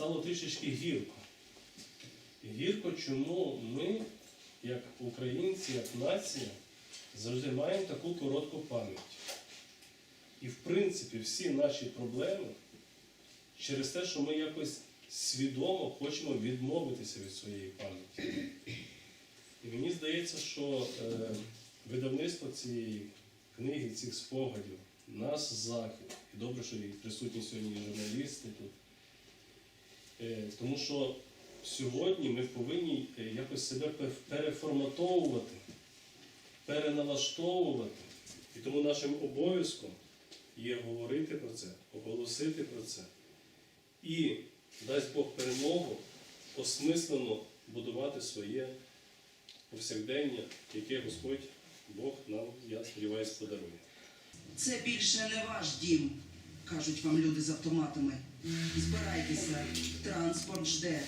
стало трішечки гірко. Гірко, чому ми, як українці, як нація, завжди маємо таку коротку пам'ять. І в принципі всі наші проблеми через те, що ми якось свідомо хочемо відмовитися від своєї пам'яті. І мені здається, що е, видавництво цієї книги, цих спогадів, нас захід. І добре, що і присутні сьогодні журналісти тут. Е, тому що сьогодні ми повинні е, якось себе переформатовувати, переналаштовувати. І тому нашим обов'язком є говорити про це, оголосити про це. І дасть Бог перемогу осмислено будувати своє повсякдення, яке Господь Бог нам, я сподіваюся, подарує. Це більше не ваш дім, кажуть вам люди з автоматами. Збирайтеся, транспорт жде.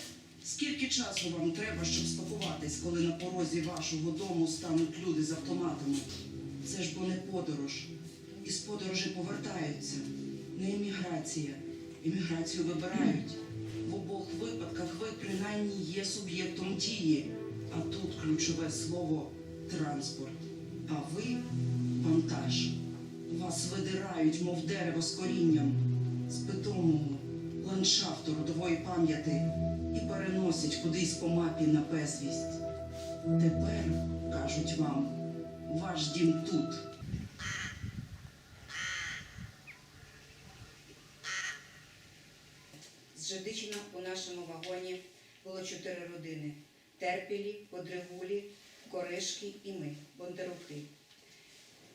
Скільки часу вам треба, щоб спакуватись, коли на порозі вашого дому стануть люди з автоматами? Це ж бо не подорож. І з подорожі повертаються. Не еміграція. Еміграцію вибирають. В обох випадках ви принаймні є суб'єктом дії. А тут ключове слово транспорт. А ви вантаж. Вас видирають, мов дерево з корінням, з питомого ландшафту родової пам'яті і переносять кудись по мапі на безвість. Тепер, кажуть вам, ваш дім тут. З Жидичина у нашому вагоні було чотири родини: Терпілі, Подригулі, Коришки і ми, Бондаруки.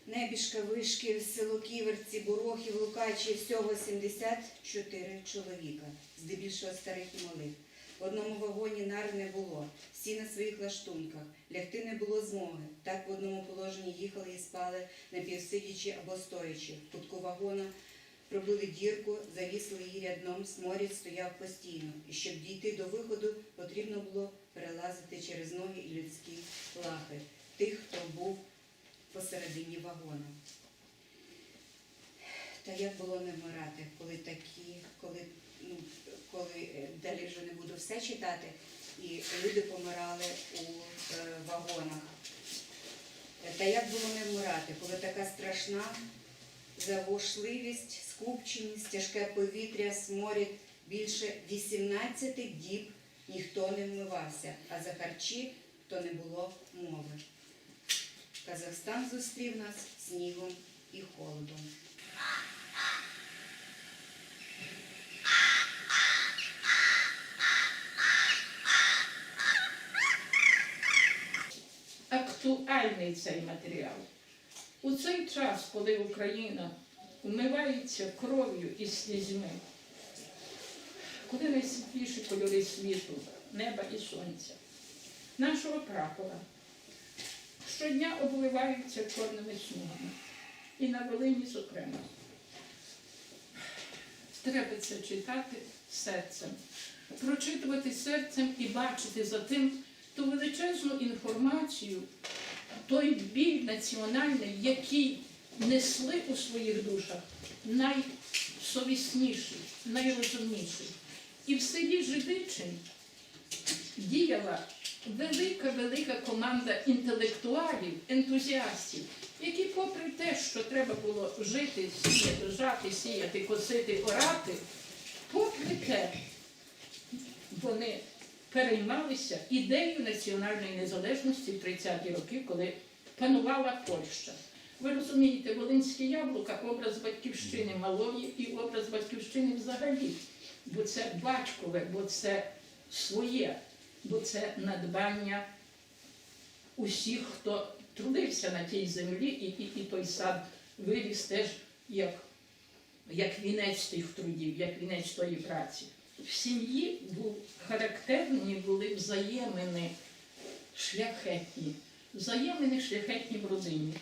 Небіжка, Вишків, село Ківерці, Бурохів, Лукачі, всього 74 чоловіка, здебільшого старих і малих. В одному вагоні нар не було, всі на своїх лаштунках, лягти не було змоги. Так в одному положенні їхали і спали напівсидячи або стоячи. В кутку вагона Пробили дірку, завісили її рядном, сморід стояв постійно. І щоб дійти до виходу, потрібно було перелазити через ноги і людські лахи тих, хто був посередині вагона. Та як було не вмирати, коли такі, коли, ну, коли е, далі вже не буду все читати, і люди помирали у е, вагонах. Та як було не вмирати, коли така страшна завошливість, скупченість, тяжке повітря, сморід більше 18 діб ніхто не вмивався, а за харчі то не було мови. Казахстан зустрів нас снігом і холодом. актуальний цей матеріал. У цей час, коли Україна вмивається кров'ю і слізьми, коли найсвітліші кольори світу, неба і сонця, нашого прапора, щодня обливаються чорними смугами. І на Волині, зокрема. Треба це читати серцем, прочитувати серцем і бачити за тим ту величезну інформацію, той біль національний, який несли у своїх душах найсовісніший, найрозумніший. І в селі Жидичин діяла велика, велика команда інтелектуалів, ентузіастів, які, попри те, що треба було жити, сіяти, жати, сіяти, косити, орати, попри те, вони переймалися ідеєю національної незалежності в 30-ті роки, коли панувала Польща. Ви розумієте, Волинське яблука образ батьківщини малої і образ батьківщини взагалі. Бо це батькове, бо це своє, бо це надбання усіх, хто трудився на тій землі, і, і, і той сад виріс теж як, як вінець тих трудів, як вінець тої праці. В сім'ї був характерні були взаємини шляхетні, взаємини шляхетні в родині.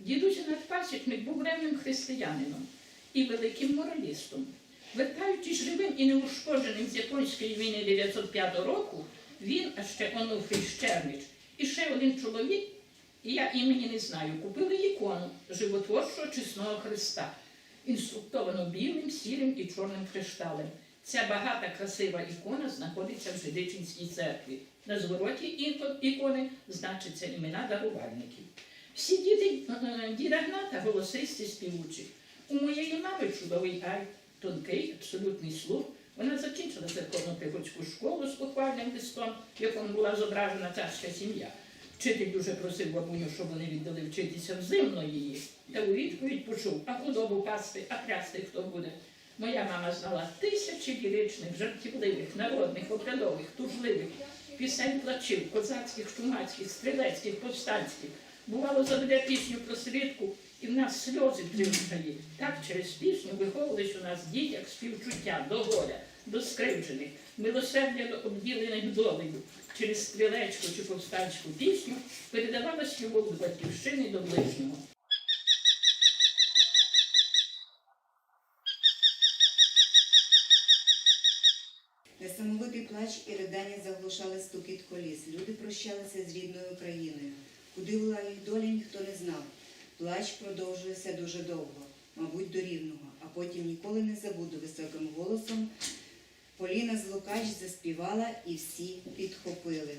Дідусь Надпасічник був ревним християнином і великим моралістом. Вертаючись живим і неушкодженим з японської війни 905 року, він, а ще Онуфрій Щербич І ще один чоловік, і я імені не знаю, купили ікону животворчого чесного Христа, інструктовану білим, сірим і чорним кришталем. Ця багата красива ікона знаходиться в Жидичинській церкві. На звороті ікони значаться імена дарувальників. Всі діти діда Гната голосисті співучі. У моєї мами чудовий ай, тонкий, абсолютний слух. Вона закінчила церковну приходську школу з похвальним листом, в якому була зображена царська сім'я. Вчитель дуже просив бабуню, щоб вони віддали вчитися взимно її. Та у відповідь почув, а худобу пасти, а красти хто буде. Моя мама знала тисячі ліричних, жартівливих, народних, обрядових, тужливих, пісень плачів, козацьких, шумацьких, стрілецьких, повстанських. Бувало, заведе пісню про слідку, і в нас сльози трюшаї. Так через пісню виховувались у нас дітях співчуття до горя, до скривджених, милосердя до обділених долею. Через стрілецьку чи повстанську пісню передавалась любов до батьківщини до ближнього. Несамовитий плач і ридання заглушали стукіт коліс. Люди прощалися з рідною країною. Куди вела їх доля, ніхто не знав. Плач продовжувався дуже довго, мабуть, до рівного, а потім ніколи не забуду високим голосом. Поліна Злукач заспівала і всі підхопили.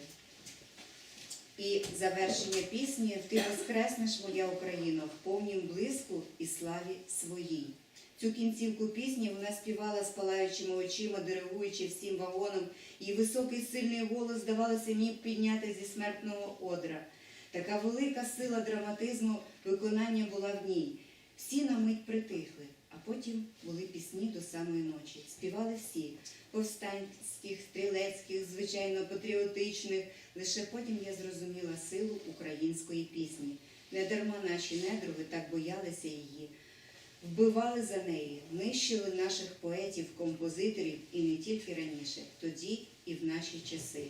І завершення пісні Ти воскреснеш, моя Україна, в повнім блиску і славі своїй. Цю кінцівку пісні вона співала з палаючими очима, диригуючи всім вагоном. Її високий сильний голос, здавалося, міг підняти зі смертного одра. Така велика сила драматизму виконання була в ній. Всі на мить притихли, а потім були пісні до самої ночі. Співали всі повстанських, стрілецьких, звичайно, патріотичних. Лише потім я зрозуміла силу української пісні. Недарма наші недруги так боялися її. Вбивали за неї, нищили наших поетів, композиторів і не тільки раніше, тоді і в наші часи.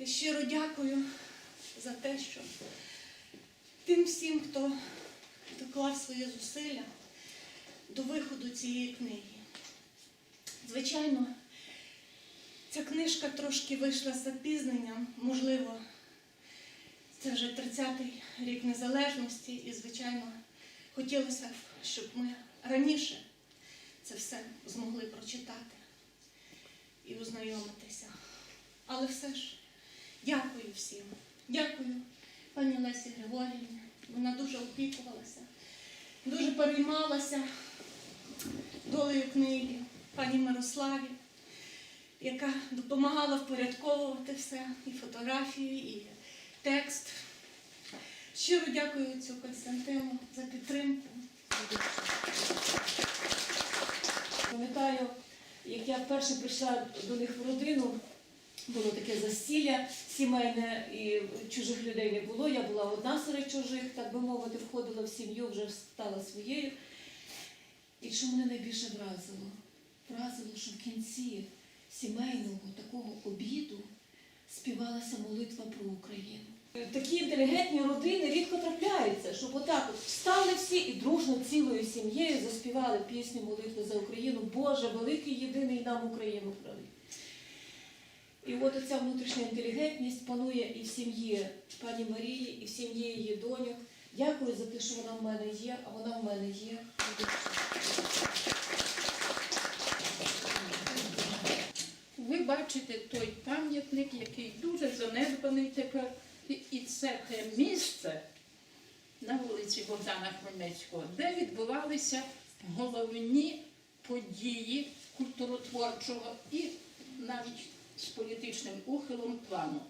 І щиро дякую за те, що тим всім, хто доклав свої зусилля до виходу цієї книги. Звичайно, ця книжка трошки вийшла з запізненням, можливо, це вже 30-й рік незалежності, і, звичайно, хотілося б, щоб ми раніше це все змогли прочитати і ознайомитися. Але все ж дякую всім. Дякую пані Лесі Григорівні. Вона дуже опікувалася, дуже переймалася долею книги, пані Мирославі, яка допомагала впорядковувати все, і фотографії, і текст. Щиро дякую цю Константину за підтримку. Пам'ятаю, як я вперше прийшла до них в родину, було таке засілля сімейне, і чужих людей не було. Я була одна серед чужих, так би мовити, входила в сім'ю, вже стала своєю. І що мене найбільше вразило? Вразило, що в кінці сімейного такого обіду співалася молитва про Україну. Такі інтелігентні родини рідко трапляються, щоб отак от встали всі і дружно цілою сім'єю заспівали пісню молитви за Україну. Боже, великий єдиний нам Україну прави. І от оця внутрішня інтелігентність панує і в сім'ї пані Марії, і в сім'ї її доньок. Дякую за те, що вона в мене є, а вона в мене є. Ви бачите той пам'ятник, який дуже занедбаний тепер. І це те місце на вулиці Богдана Хмельницького, де відбувалися головні події культуротворчого і навіть з політичним ухилом плану.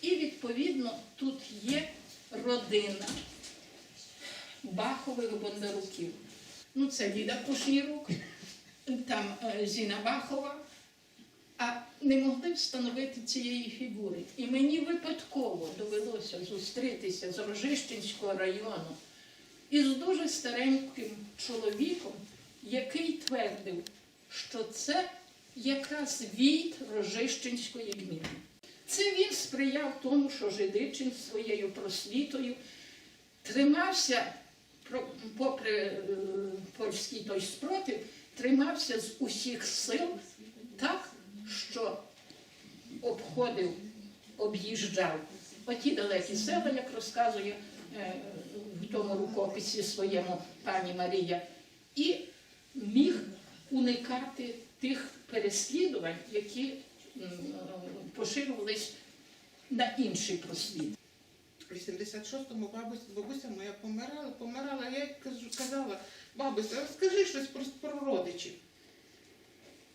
І відповідно тут є родина Бахових Бондаруків. Ну, це Ліда Кушнірук, там е, Зіна Бахова, а не могли встановити цієї фігури. І мені випадково довелося зустрітися з Рожищенського району із дуже стареньким чоловіком, який твердив, що це якраз війт Рожищенської гміни. Це він сприяв тому, що Жидичин своєю просвітою тримався, попри е, польський той спротив, тримався з усіх сил так, що обходив, об'їжджав оті далекі села, як розказує е, в тому рукописі своєму пані Марія, і міг уникати тих переслідувань, які поширювались на інший просвіт. В 86-му бабуся, бабуся моя помирала, помирала. Я їй казала, бабуся, розкажи щось про, про родичів.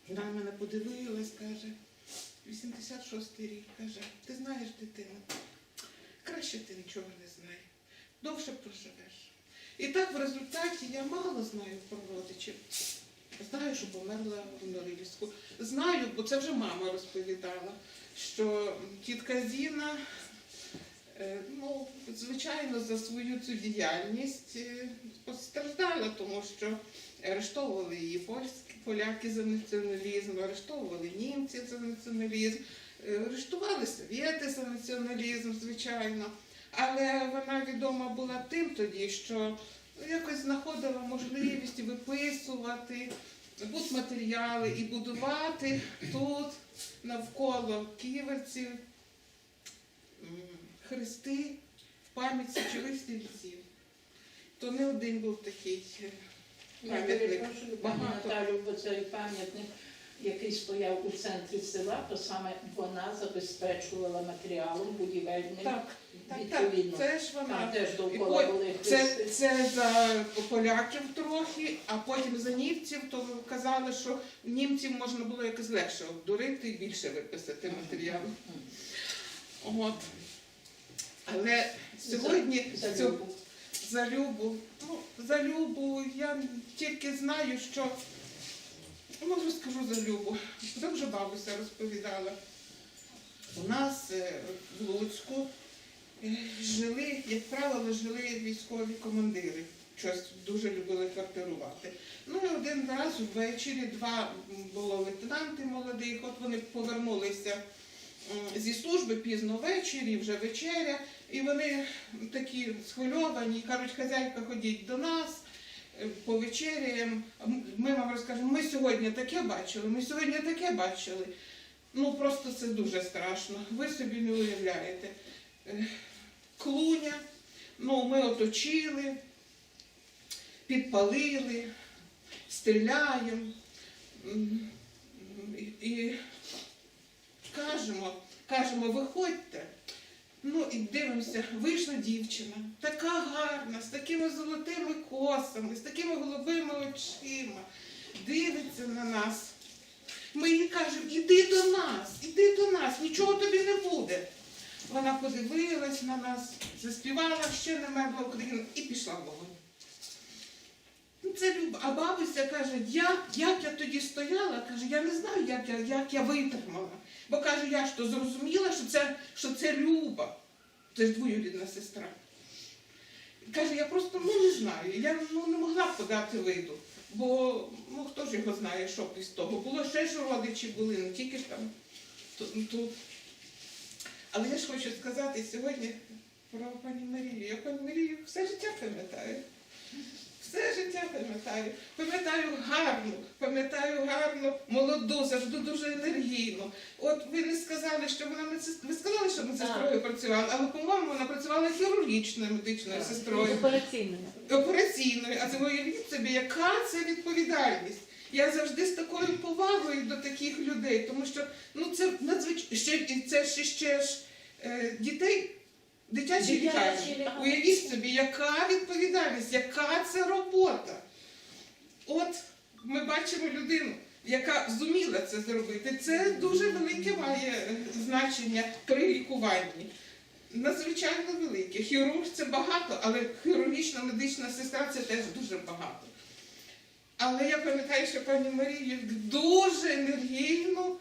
Вона мене подивилась, каже, 86-й рік, каже, ти знаєш дитину, краще ти нічого не знаєш, довше проживеш. І так в результаті я мало знаю про родичів. Знаю, що померла в Норильську. Знаю, бо це вже мама розповідала, що тітка Зіна Е, Ну, звичайно, за свою цю діяльність е, постраждала, тому що арештовували її польські поляки за націоналізм, арештовували німці за націоналізм, е, арештували совєти за націоналізм, звичайно. Але вона відома була тим тоді, що якось знаходила можливість виписувати будматеріали і будувати тут навколо ківерців хрести в пам'ять січових стрільців. То не один був такий е, пам'ятник. Багато. Наталю, бо цей пам'ятник, який стояв у центрі села, то саме вона забезпечувала матеріалом будівельним. Так, так, так, Відповідно. це ж Там вона. теж І довкола по- були Це, хрести. це за поляків трохи, а потім за німців, то казали, що німців можна було якось легше обдурити і більше виписати матеріалу. От. Але сьогодні За- за цю- Любу. За Любу. Ну, за Любу я тільки знаю, що. Ну, розкажу за Любу. Це вже бабуся розповідала. У нас е, в Луцьку жили, як правило, жили військові командири. Щось дуже любили квартирувати. Ну і один раз ввечері два було лейтенанти молодих, от вони повернулися зі служби пізно ввечері, вже вечеря, і вони такі схвильовані, кажуть, хазяйка, ходіть до нас, е, повечеряємо. Ми вам розкажемо, ми сьогодні таке бачили, ми сьогодні таке бачили. Ну просто це дуже страшно. Ви собі не уявляєте. Клуня, ну ми оточили, підпалили, стріляємо. І, кажемо, кажемо, виходьте. Ну і дивимося, вийшла дівчина, така гарна, з такими золотими косами, з такими голубими очима, дивиться на нас. Ми їй кажемо, іди до нас, іди до нас, нічого тобі не буде. Вона подивилась на нас, заспівала ще не мерла Україна і пішла в вогонь. Ну, Це Люба. А бабуся каже, як, як я тоді стояла, каже, я не знаю, як я, як я витримала. Бо каже, я ж то зрозуміла, що це, що це Люба. Це ж двоюрідна сестра. Каже, я просто ну, не знаю, я ну, не могла подати виду. Бо ну, хто ж його знає, що б із того. Було ще ж родичі були, не тільки ж там тут. тут. Але я ж хочу сказати сьогодні про пані Марію. Я пані Марію все життя пам'ятаю. Все життя пам'ятаю. Пам'ятаю гарну, пам'ятаю гарну, молоду, завжди дуже енергійну. От ви не сказали, що вона медсестрою. Ви сказали, що медсестрою працювала, але, по-моєму, вона працювала хірургічною медичною сестрою Операційною. операційною, а це уявіть собі, яка це відповідальність. Я завжди з такою повагою до таких людей, тому що ну це надзвичайно ще це ж ще ж е, дітей. Дитячі лікарні. Уявіть собі, яка відповідальність, яка це робота. От ми бачимо людину, яка зуміла це зробити. Це дуже велике має е, значення при лікуванні. Надзвичайно велике. Хірург це багато, але хірургічна медична сестра це теж дуже багато. Але я пам'ятаю, що пані Марію дуже енергійну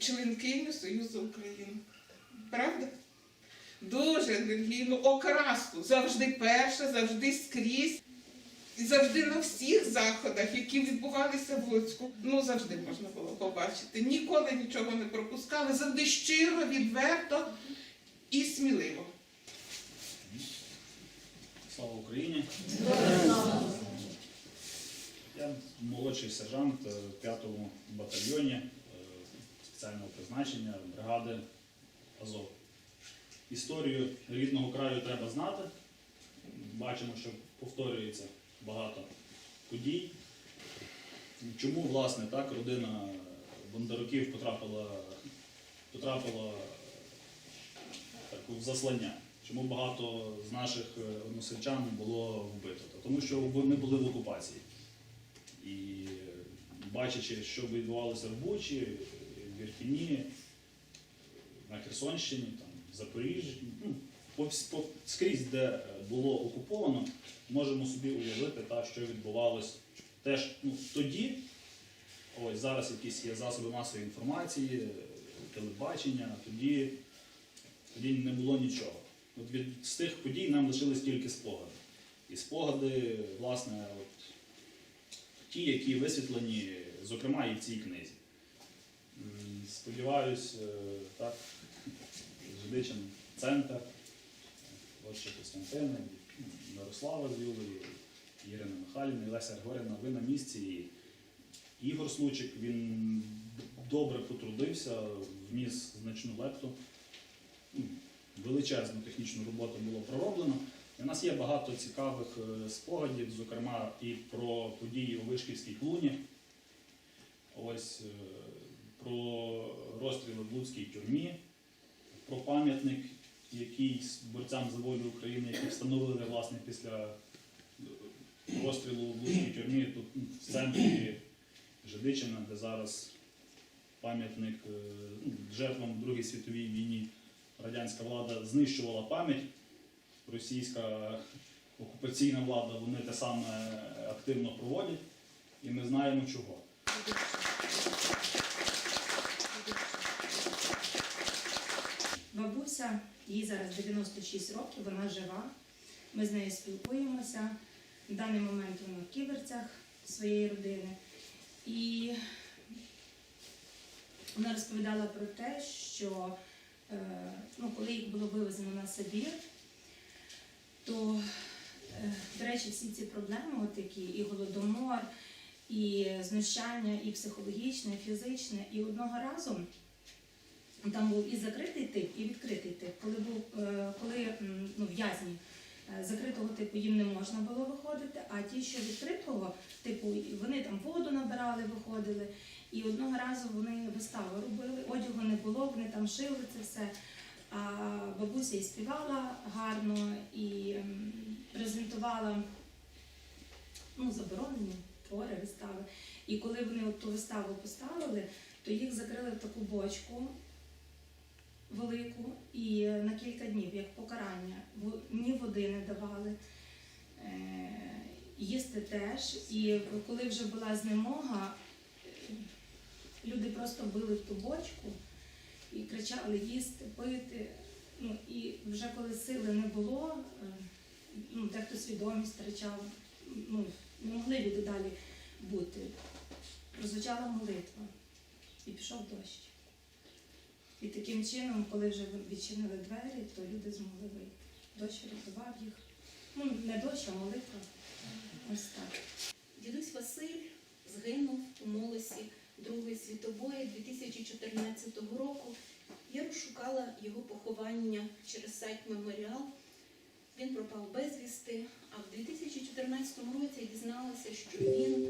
членкиню Союзу України. Правда? Дуже енергійну окраску. Завжди перша, завжди скрізь. І завжди на всіх заходах, які відбувалися в Луцьку, ну завжди можна було побачити. Ніколи нічого не пропускали, завжди щиро, відверто і сміливо. Слава Україні! Я молодший сержант е, в 5-му батальйоні е, спеціального призначення бригади Азов. історію рідного краю треба знати. Бачимо, що повторюється багато подій. Чому, власне, так родина Бондаруків потрапила, потрапила так, в заслання? Чому багато з наших е, односельчан було вбито? Тому що вони були в окупації. І бачачи, що відбувалося в Бучі, в Ірпіні, на Херсонщині, там, в Запоріжжі, ну, по, по, скрізь, де було окуповано, можемо собі уявити, та, що відбувалося теж ну, тоді. Ось зараз якісь є засоби масової інформації, телебачення, тоді, тоді не було нічого. От від з тих подій нам лишились тільки спогади. І спогади, власне, от, ті, які висвітлені, зокрема, і в цій книзі. Сподіваюсь, е, так, Жидичин центр, отче Костянтини, ну, Мирослава з Юлею, Ірина Михайлівна, і Леся Григорівна, ви на місці. І Ігор Случик, він добре потрудився, вніс значну лепту. Ну, Величезну технічну роботу було пророблено. І у нас є багато цікавих е, спогадів, зокрема і про події у Вишківській клуні. Ось е, про розстріли в Луцькій тюрмі, про пам'ятник, який борцям за волю України, який встановили власне після е, розстрілу в Луцькій тюрмі тут ну, в центрі Жидичина, де зараз пам'ятник ну, жертвам в Другій світовій війні радянська влада знищувала пам'ять. Російська окупаційна влада вони те саме активно проводять, і ми знаємо чого. Бабуся, їй зараз 96 років, вона жива. Ми з нею спілкуємося. В даний момент вона в ківерцях своєї родини. І вона розповідала про те, що е, ну, коли їх було вивезено на Сибір, то, е, до речі, всі ці проблеми, от такі, і голодомор, і знущання, і психологічне, і фізичне, і одного разу. Там був і закритий тип, і відкритий тип. Коли був е, коли ну, в'язні е, закритого типу їм не можна було виходити, а ті, що відкритого типу, вони там воду набирали, виходили. І одного разу вони виставу робили, одягу не було, вони там шили це все. А бабуся і співала гарно і ем, презентувала ну, заборонені твори, вистави. І коли вони от ту виставу поставили, то їх закрили в таку бочку велику і на кілька днів, як покарання. Ні води не давали, е, їсти теж. І коли вже була знемога, е, люди просто били в ту бочку і кричали їсти, пити. Ну, і вже коли сили не було, е, ну, дехто свідомість втрачав, ну, не могли люди далі бути. Прозвучала молитва і пішов дощ. І таким чином, коли вже відчинили двері, то люди змогли вийти. Дощ рятував їх. Ну, не дощ, а молитва. Ось так. Дідусь Василь згинув у молосі Другої світової 2014 року. Я розшукала його поховання через сайт Меморіал. Він пропав безвісти, а в 2014 році я дізналася, що він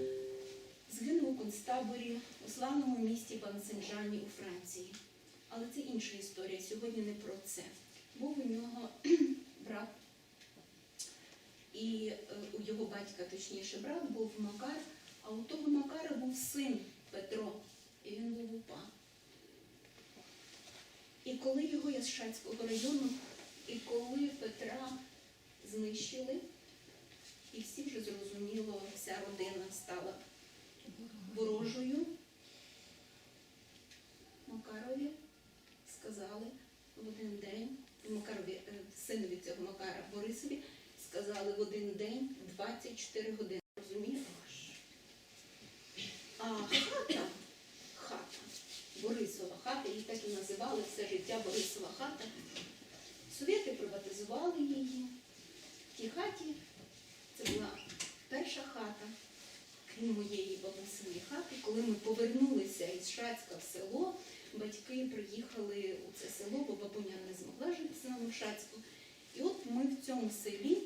згинув у концтаборі у славному місті Пансенжані у Франції. Але це інша історія. Сьогодні не про це. Був у нього брат, і е, у його батька, точніше, брат був Макар, а у того Макара був син Петро, і він був упа. І коли його я з Шацького району, і коли Петра знищили, і всі вже зрозуміло, вся родина стала ворожою, Макарові сказали в один день, Макарові, е, синові цього Макара Борисові, сказали в один день 24 години. А хата, хата, Борисова хата, її так і називали все життя Борисова хата. Совєти приватизували її. В тій хаті це була перша хата, крім моєї бабусиної хати. Коли ми повернулися із Шацька в село, батьки приїхали у це село, бо бабуня не змогла жити на Лошацьку. І от ми в цьому селі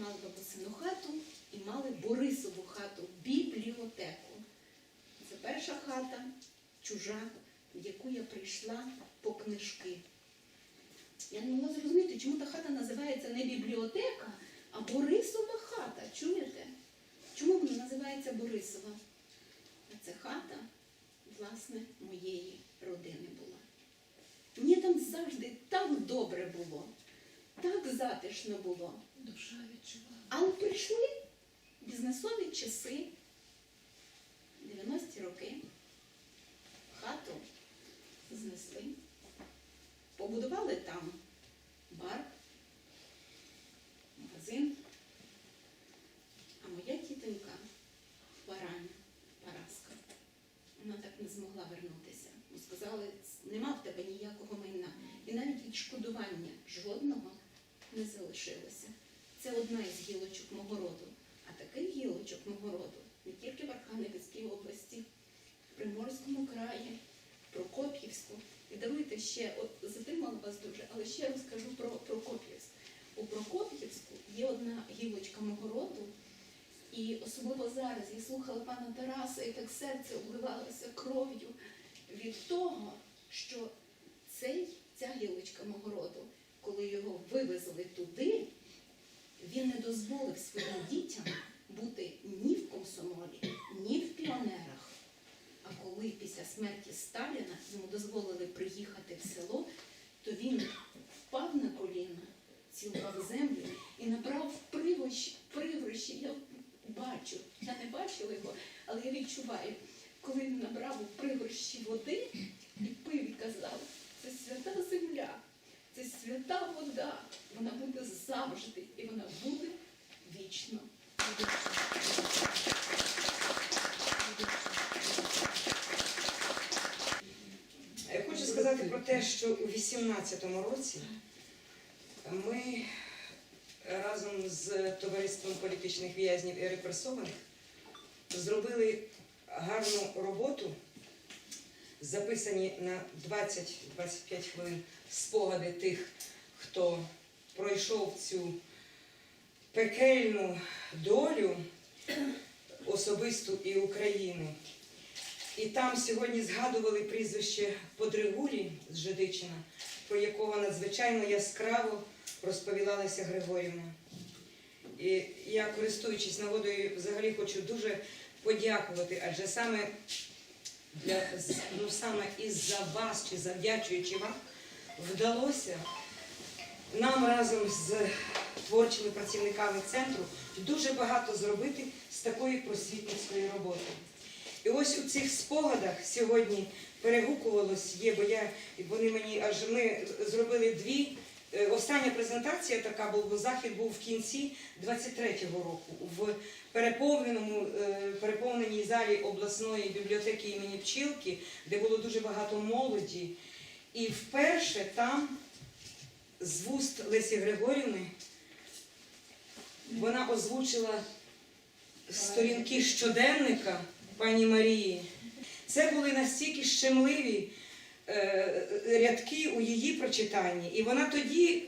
мали бабусину хату і мали Борисову хату, бібліотеку. Це перша хата, чужа, в яку я прийшла по книжки. Я не могла зрозуміти, чому та хата називається не бібліотека, а Борисова хата. Чуєте? Чому вона називається Борисова? А це хата, власне, моєї родини була. Мені там завжди так добре було, так затишно було. Душа відчувала. Але прийшли бізнесові часи, 90-ті роки, хату знесли, побудували там бар, магазин, а моя тітонька Вараня, Параска, вона так не змогла вернутися. Бо сказали, нема в тебе ніякого майна. І навіть відшкодування жодного не залишилося. Це одна із гілочок мого роду. А таких гілочок мого роду не тільки в Архангельській області, в Приморському краї, Прокоп'ївську. І даруйте ще, от затримала вас дуже, але ще розкажу про Прокоп'ївськ. У Прокоп'ївську є одна гілочка мого роду, і особливо зараз я слухала пана Тараса, і так серце обливалося кров'ю від того, що цей, ця гілочка мого роду, коли його вивезли туди, він не дозволив своїм дітям бути ні в комсомолі, ні в піонерах. А коли після смерті Сталіна йому дозволили приїхати в село, то він впав на коліна, цілував землю і набрав привощі, привощі. Я бачу, я не бачила його, але я відчуваю, коли він набрав у пригорщі води 2017 році ми разом з товариством політичних в'язнів і репресованих зробили гарну роботу, записані на 20-25 хвилин спогади тих, хто пройшов цю пекельну долю особисту і України. І там сьогодні згадували прізвище Подригулі з Жидичина, про якого надзвичайно яскраво розповіла Григорівна. І я, користуючись нагодою, взагалі хочу дуже подякувати, адже саме для ну саме із-за вас чи завдячуючи вам вдалося нам разом з творчими працівниками центру дуже багато зробити з такої просвітницької роботи. І ось у цих спогадах сьогодні перегукувалось є, бо я вони мені аж ми зробили дві. Е, Остання презентація така була, бо захід був в кінці 23-го року в переповненому е, переповненій залі обласної бібліотеки імені Пчілки, де було дуже багато молоді. І вперше там з вуст Лесі Григорівни вона озвучила сторінки щоденника пані Марії. Це були настільки щемливі е, рядки у її прочитанні, і вона тоді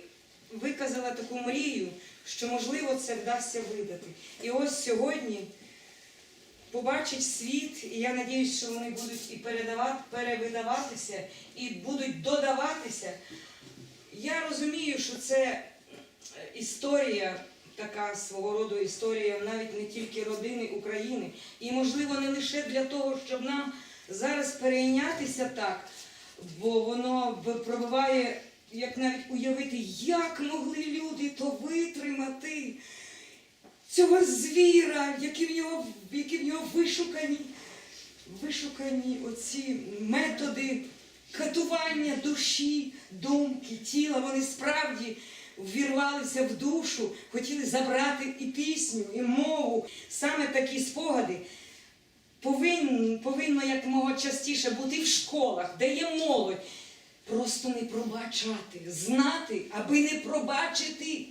виказала таку мрію, що можливо це вдасться видати. І ось сьогодні побачить світ, і я сподіваюся, що вони будуть і передавати, перевидаватися, і будуть додаватися. Я розумію, що це історія, така свого роду історія навіть не тільки родини України. І, можливо, не лише для того, щоб нам зараз перейнятися так, бо воно пробиває, як навіть уявити, як могли люди то витримати. Цього звіра, які в нього, які в нього вишукані, вишукані оці методи катування душі, думки, тіла, вони справді ввірвалися в душу, хотіли забрати і пісню, і мову. Саме такі спогади повинні, повинно якомога частіше бути в школах, де є молодь. Просто не пробачати, знати, аби не пробачити.